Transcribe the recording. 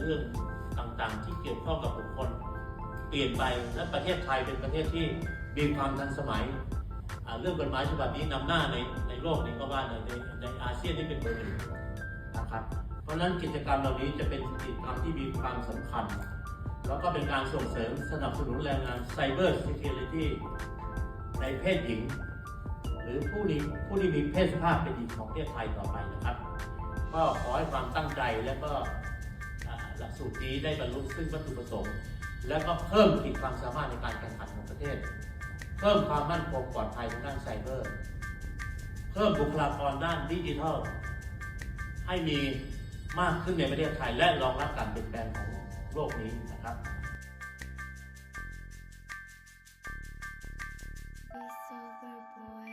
เรื่องต่างๆ ที่เกี่ยวข้องกับบุคคล เปลี่ยนไปและประเทศไทยเป็นประเทศที่มีความทันสมัย เรื่องกฎหมายฉบับนี้นำหน้าในในโลกนี้ก็ว่าในในอาเซียนนี่เป็นเบอร์หนึ่งนะครับเพราะฉะนั้นกิจกรรมเหล่านี้จะเป็นกิจกรรมที่มีความสำคัญ แล้วก็เป็นการส่งเสริมสนับสนุนแรงงานไซเบอร์ซิเคียวริตี้ในเพศหญิง หรือผู้นี้ผู้ที่มีเพศสภาพเป็นหญิงของประเทศไทยต่อไปนะครับ ก็ขอให้ความตั้งใจและก็ หลักสูตรนี้ได้บรรลุซึ่งวัตถุประสงค์ และก็เพิ่มขีดความสามารถในการแข่งขันของประเทศ เพิ่มความมั่นคงปลอดภัยทางด้านไซเบอร์ เพิ่มบุคลากรด้านดิจิทัล ให้มีมากขึ้นในประเทศไทย และรองรับการเปลี่ยนแปลงของโลกนี้นะครับไป solar boy